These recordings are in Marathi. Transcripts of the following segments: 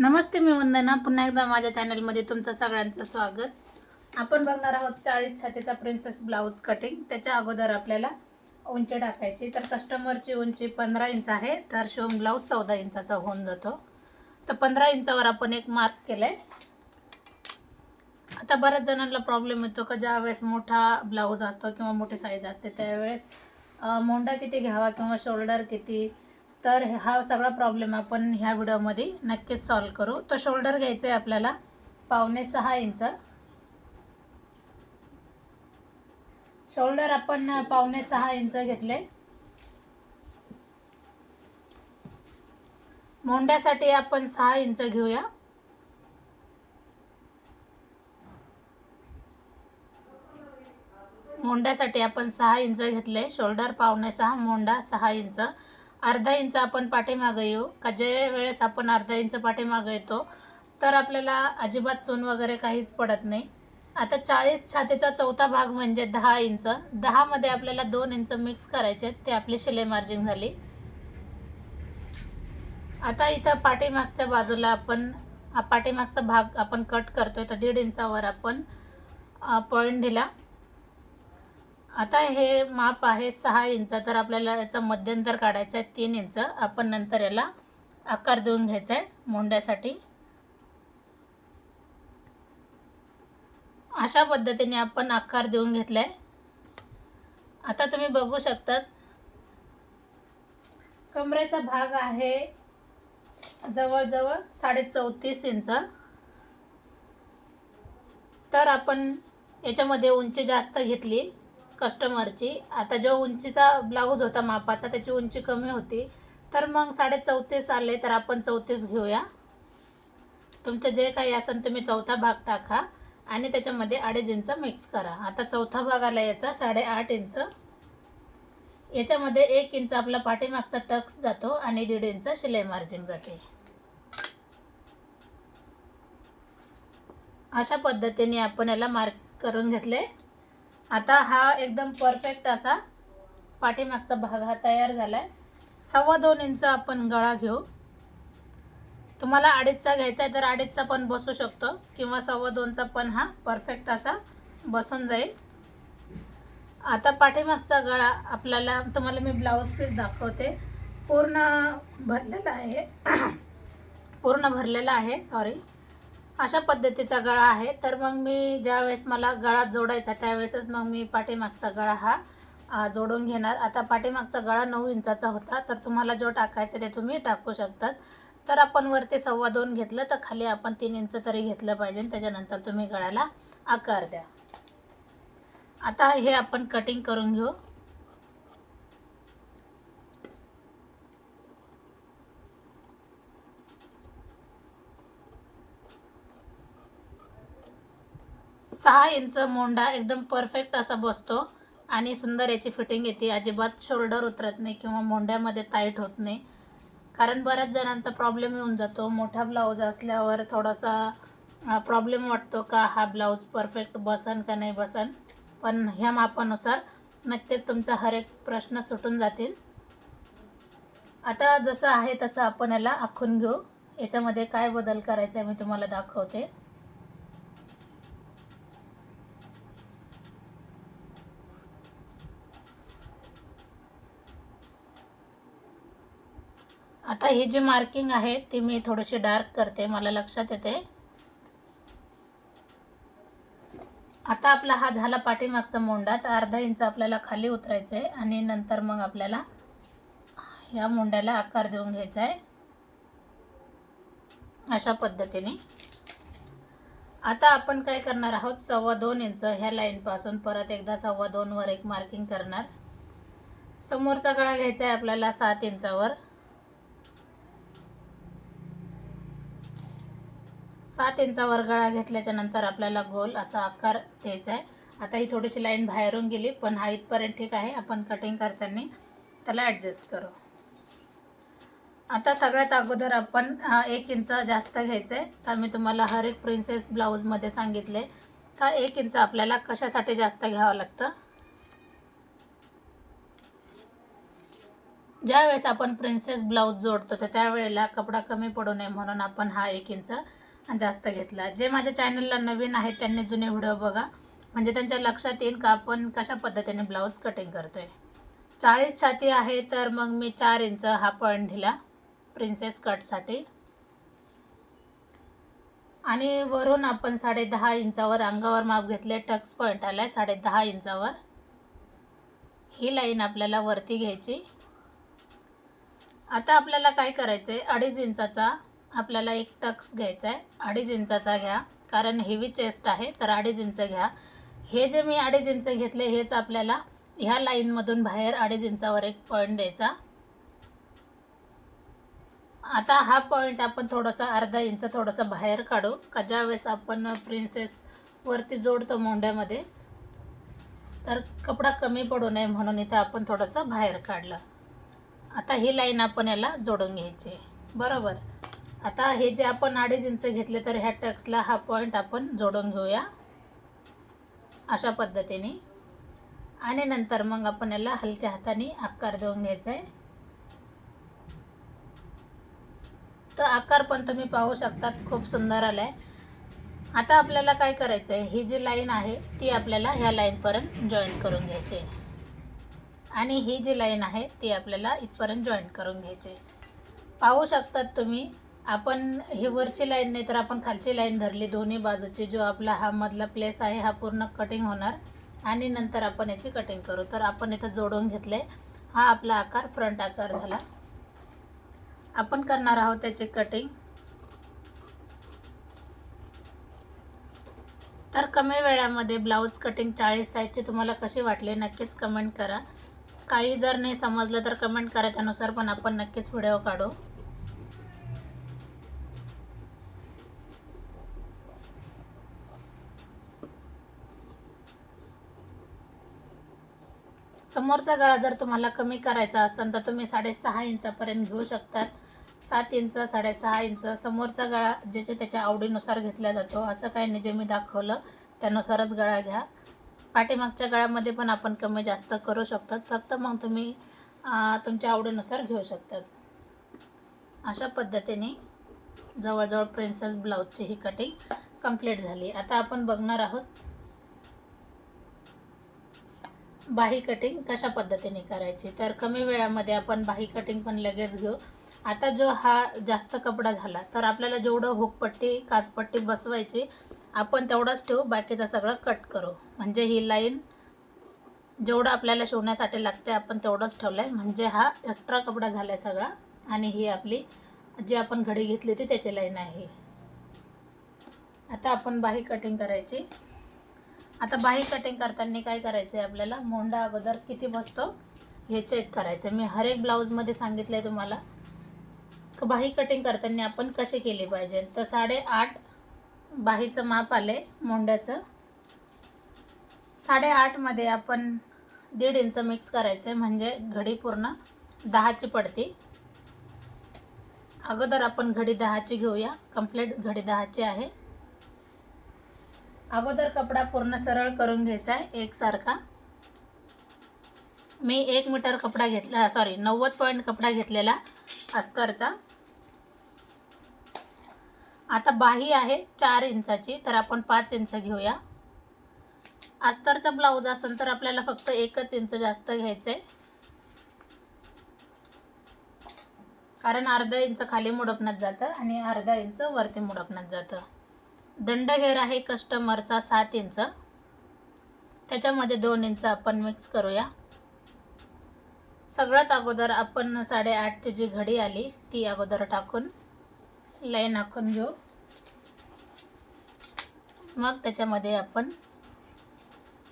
नमस्ते मी वंदना. पुन्हा एकदा माझ्या चॅनलमध्ये तुमचं सगळ्यांचं स्वागत. आपण बघणार आहोत चाळीस छातीचा प्रिन्सेस ब्लाऊज कटिंग त्याच्या अगोदर आपल्याला उंची टाकायची. तर कस्टमरची उंची पंधरा इंच आहे. तर शिवून ब्लाऊज चौदा इंचाचा होऊन जातो. तर पंधरा इंचावर आपण एक मार्क केलं आहे आता बऱ्याच जणांना प्रॉब्लेम येतो का? ज्यावेळेस मोठा ब्लाऊज असतो किंवा मोठी साईज असते त्यावेळेस मोंडा किती घ्यावा किंवा शोल्डर किती? तर हा सगळा प्रॉब्लेम आपण ह्या व्हिडिओमध्ये नक्कीच सॉल्व करू. तो शोल्डर घ्यायचा आहे आपल्याला पावणे सहा इंच शोल्डर आपण पावणे सहा इंच घेतले. मोंड्यासाठी आपण सहा इंच घेऊया. मोंड्यासाठी आपण सहा इंच घेतले. शोल्डर पावणे सहा मोंडा सहा इंच अर्धा इंच आपण पाठीमागं येऊ. का जे वेळेस आपण अर्धा इंच पाठीमागं येतो तर आपल्याला अजिबात चून वगैरे काहीच पडत नाही. आता चाळीस छातीचा चौथा भाग म्हणजे दहा इंच. दहामध्ये आपल्याला दोन इंच मिक्स करायचे ते आपली शिलाई मार्जिन झाली. आता इथं पाठीमागच्या बाजूला आपण पाठीमागचा भाग आपण कट करतोय. तर दीड इंचावर आपण पॉईंट दिला. आता हे माप आहे सहा इंच तर आपल्याला याचं मध्यंतर काढायचं आहे तीन इंच. आपण नंतर याला आकार देऊन घ्यायचा आहे मोंड्यासाठी. अशा पद्धतीने आपण आकार देऊन घेतला आहे आता तुम्ही बघू शकतात कमरेचा भाग आहे जवळजवळ साडे चौतीस इंच. तर आपण याच्यामध्ये उंची जास्त घेतली. कस्टमरची आता जो उंचीचा ब्लाऊज होता मापाचा त्याची उंची कमी होती. तर मग साडे चौतीस आले तर आपण चौतीस घेऊया. तुमचं जे काही असेल तुम्ही चौथा भाग टाका आणि त्याच्यामध्ये अडीच इंच मिक्स करा. आता चौथा भाग आला याचा साडेआठ इंच. याच्यामध्ये एक इंच आपला पाठीमागचा टक्स जातो आणि दीड इंच शिलाई मार्जिन जाते. अशा पद्धतीने आपण याला मार्क करून घेतले. आता हा एकदम परफेक्ट असा पाठीमागचा भाग हा तयार झाला आहे सव्वा दोन इंच आपण गळा घेऊ. तुम्हाला अडीचचा घ्यायचा आहे तर अडीचचा पण बसू शकतो किंवा सव्वा दोनचा पण हा परफेक्ट असा बसून जाईल. आता पाठीमागचा गळा आपल्याला तुम्हाला मी ब्लाऊज पीस दाखवते. पूर्ण भरलेला आहे. पूर्ण भरलेला आहे सॉरी अशा पद्धतीचा गळा आहे. तर मग मी ज्या वेळेस मला गळा जोडायचा त्यावेळेसच मग मी पाठीमागचा गळा हा जोडून घेणार. आता पाठीमागचा गळा नऊ इंचाचा होता. तर तुम्हाला जो टाकायचा ते तुम्ही टाकू शकतात. तर आपण वरती सव्वा दोन घेतलं तर खाली आपण तीन इंच तरी घेतलं पाहिजे. त्याच्यानंतर तुम्ही गळ्याला आकार द्या. आता हे आपण कटिंग करून घेऊ. सहा इंच मोंडा एकदम परफेक्ट असा बसतो. आणि सुंदर याची फिटिंग येते. अजिबात शोल्डर उतरत नाही किंवा मोंड्यामध्ये टाईट होत नाही. कारण बऱ्याच जणांचा प्रॉब्लेम येऊन जातो. मोठा ब्लाऊज असल्यावर थोडासा प्रॉब्लेम वाटतो का हा ब्लाऊज परफेक्ट बसन का नाही बसन. पण ह्या मापानुसार नक्कीच तुमचा हर एक प्रश्न सुटून जातील. आता जसं आहे तसं आपण याला आखून घेऊ. याच्यामध्ये काय बदल करायचा आहे मी तुम्हाला दाखवते. आता ही जी मार्किंग आहे ती मी थोडीशी डार्क करते. मला लक्षात येते. आता आपला हा झाला पाठीमागचा मोंडा. तर अर्धा इंच आपल्याला खाली उतरायचं आहे आणि नंतर मग आपल्याला ह्या मोंड्याला आकार देऊन घ्यायचा आहे अशा पद्धतीने. आता आपण काय करणार आहोत? सव्वा दोन इंच ह्या लाईनपासून परत एकदा सव्वा दोनवर एक मार्किंग करणार. समोरचा गळा घ्यायचा आहे आपल्याला सात इंचावर. सात इंचा वरगळा घेतल्याच्या नंतर आपल्याला गोल असा आकार द्यायचा आहे. आता ही थोडीशी लाईन बाहेरून गेली पण हा इथपर्यंत ठीक आहे. आपण कटिंग करताना त्याला ॲडजस्ट करू. आता सगळ्यात अगोदर आपण एक इंच जास्त घ्यायचं आहे. तर मी तुम्हाला हर एक प्रिन्सेस ब्लाऊजमध्ये सांगितले. तर एक इंच आपल्याला कशासाठी जास्त घ्यावं लागतं? ज्यावेळेस आपण प्रिन्सेस ब्लाऊज जोडतो तर त्यावेळेला कपडा कमी पडू नये म्हणून आपण हा एक इंच जास्त घेतला. जे माझ्या चॅनलला नवीन आहेत त्यांनी जुने व्हिडिओ बघा. म्हणजे त्यांच्या लक्षात येईल का आपण कशा पद्धतीने ब्लाऊज कटिंग करतोय. चाळीस छाती आहे तर मग मी चार इंच हा पॉईंट दिला प्रिन्सेस कटसाठी आणि वरून आपण साडे दहा इंचावर अंगावर माप घेतले टक्स पॉईंट आला आहे साडे दहा इंचावर. ही लाईन आपल्याला वरती घ्यायची. आता आपल्याला काय करायचं आहे अडीच इंचाचा आपल्याला एक टक्स घ्यायचा आहे अडीच इंचाचा घ्या. कारण हेवी चेस्ट आहे तर अडीच इंच घ्या. हे जे मी अडीच इंच घेतले हेच आपल्याला ह्या लाईनमधून बाहेर अडीच इंचावर एक पॉईंट द्यायचा. आता हा पॉईंट आपण थोडंसं अर्धा इंच थोडंसं बाहेर काढू. का ज्यावेळेस आपण प्रिन्सेसवरती जोडतो मोंड्यामध्ये तर कपडा कमी पडू नये म्हणून इथं आपण थोडंसं बाहेर काढलं. आता ही लाईन आपण याला जोडून घ्यायची बरोबर? आता हे जे आपण अडीच इंच घेतले तर ह्या टक्सला हा पॉईंट आपण जोडून घेऊया. अशा पद्धतीने. आणि नंतर मग आपण याला हलक्या हाताने आकार देऊन घ्यायचा आहे तर आकार पण तुम्ही पाहू शकतात खूप सुंदर आला आहे आता आपल्याला काय करायचं आहे ही जी लाईन आहे ती आपल्याला ह्या लाईनपर्यंत जॉईन करून घ्यायची आहे आणि ही जी लाईन आहे ती आपल्याला इथपर्यंत जॉईन करून घ्यायची पाहू शकतात तुम्ही आपण हे वरची लाईन नाही तर आपण खालची लाईन धरली दोन्ही बाजूची जो आपला हा मधला प्लेस आहे हा पूर्ण कटिंग होणार. आणि नंतर आपण याची कटिंग करू. तर आपण इथं जोडून घेतले हा आपला आकार फ्रंट आकार झाला. आपण करणार आहोत त्याची कटिंग तर कमी वेळामध्ये ब्लाऊज कटिंग चाळीस साईजची तुम्हाला कशी वाटली नक्कीच कमेंट करा. काही जर नाही समजलं तर कमेंट करा. त्यानुसार पण आपण नक्कीच व्हिडिओ काढू. समोरचा गळा जर तुम्हाला कमी करायचा असेल तर तुम्ही साडेसहा इंचापर्यंत घेऊ शकतात. सात इंच साडेसहा इंच समोरचा गळा ज्याच्या त्याच्या आवडीनुसार घेतला जातो. असं काही नाही जे मी दाखवलं त्यानुसारच गळा घ्या. पाठीमागच्या गळ्यामध्ये पण आपण कमी जास्त करू शकतात फक्त मग तुम्ही तुमच्या आवडीनुसार घेऊ शकतात. अशा पद्धतीने जवळजवळ प्रिन्सेस ब्लाऊजची ही कटिंग कंप्लीट झाली. आता आपण बघणार आहोत बाही कटिंग कशा पद्धतीने करायची? तर कमी वेळामध्ये आपण बाही कटिंग पण लगेच घेऊ. आता जो हा जास्त कपडा झाला तर आपल्याला जेवढं हुकपट्टी काचपट्टी बसवायची आपण तेवढाच ठेवू बाकीचं सगळं कट करू. म्हणजे ही लाईन जेवढं आपल्याला शिवण्यासाठी लागते आपण तेवढंच ठेवलं आहे म्हणजे हा एक्स्ट्रा कपडा झाला आहे सगळा. आणि ही आपली जी आपण घडी घेतली होती त्याची लाईन आहे. आता आपण बाही कटिंग करायची. आता बाही कटिंग करताना काय करायचं आहे आपल्याला? मोंडा अगोदर किती बसतो? हे चेक करायचं मी हर एक ब्लाऊजमध्ये सांगितलं आहे तुम्हाला. की बाही कटिंग करताना आपण कसे केले पाहिजे? तर साडेआठ बाहीचं माप आले मोंड्याचं साडेआठमध्ये आपण दीड इंच मिक्स करायचं आहे म्हणजे घडी पूर्ण दहाची पडते. अगोदर आपण घडी दहाची घेऊया. कंप्लीट घडी दहाची आहे. अगोदर कपडा पूर्ण सरळ करून घ्यायचा आहे एकसारखा. मी एक मीटर कपडा घेतला सॉरी नव्वद पॉईंट कपडा घेतलेला अस्तरचा. आता बाही आहे चार इंचाची तर आपण पाच इंच घेऊया. अस्तरचा ब्लाऊज असेल तर आपल्याला फक्त एकच इंच जास्त घ्यायचं आहे कारण अर्धा इंच खाली मुडपण्यात जातं आणि अर्धा इंच वरती मुडपण्यात जातं. दंडघेर आहे कस्टमरचा सात इंच. त्याच्यामध्ये दोन इंच आपण मिक्स करूया. सगळ्यात अगोदर आपण साडेआठची जी घडी आली ती अगोदर टाकून लाईन आखून घेऊ. मग त्याच्यामध्ये आपण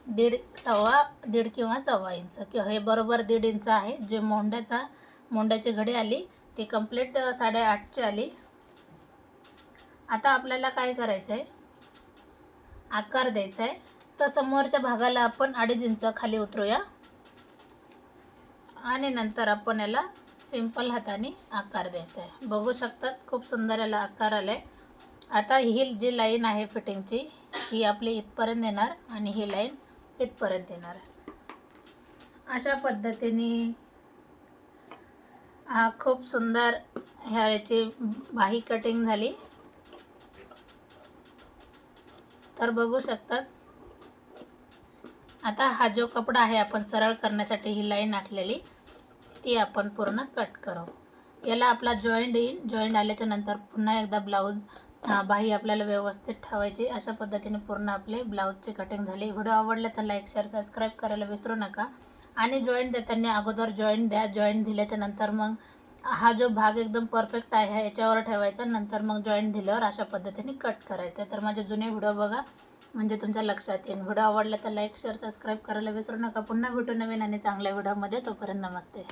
दीड सव्वा दीड किंवा सव्वा इंच. किंवा हे बरोबर दीड इंच आहे. जे मोंड्याचा मोंड्याची घडी आली ती कंप्लीट साडेआठची आली. आता आपल्याला काय करायचं आहे आकार द्यायचा आहे तर समोरच्या भागाला आपण अडीच इंच खाली उतरूया. आणि नंतर आपण याला सिंपल हाताने आकार द्यायचा आहे बघू शकतात खूप सुंदर याला आकार आला आहे आता ही जी लाईन आहे फिटिंगची ही आपली इथपर्यंत येणार आणि ही लाईन इथपर्यंत येणार. अशा पद्धतीने हा खूप सुंदर ह्या याची बाही कटिंग झाली. तर बघू शकतात. आता हा जो कपडा आहे आपण सरळ करण्यासाठी ही लाईन आखलेली ती आपण पूर्ण कट करू. याला आपला जॉईंट येईल. जॉईंट आल्याच्यानंतर पुन्हा एकदा ब्लाऊज बाही आपल्याला व्यवस्थित ठेवायची. अशा पद्धतीने पूर्ण आपले ब्लाऊजची कटिंग झाली. व्हिडिओ आवडला तर लाईक शेअर सबस्क्राईब करायला विसरू नका. आणि जॉईंट देताना अगोदर जॉईंट द्या. जॉईंट दिल्याच्या नंतर मग हा जो भाग एकदम परफेक्ट आहे याच्यावर ठेवायचा. नंतर मग जॉईंट दिल्यावर अशा पद्धतीने कट करायचा. तर माझे जुने व्हिडिओ बघा. म्हणजे तुमच्या लक्षात येईल. व्हिडिओ आवडला तर लाईक शेअर सबस्क्राईब करायला विसरू नका. पुन्हा भेटू नवीन आणि चांगल्या व्हिडिओमध्ये तोपर्यंत नमस्ते.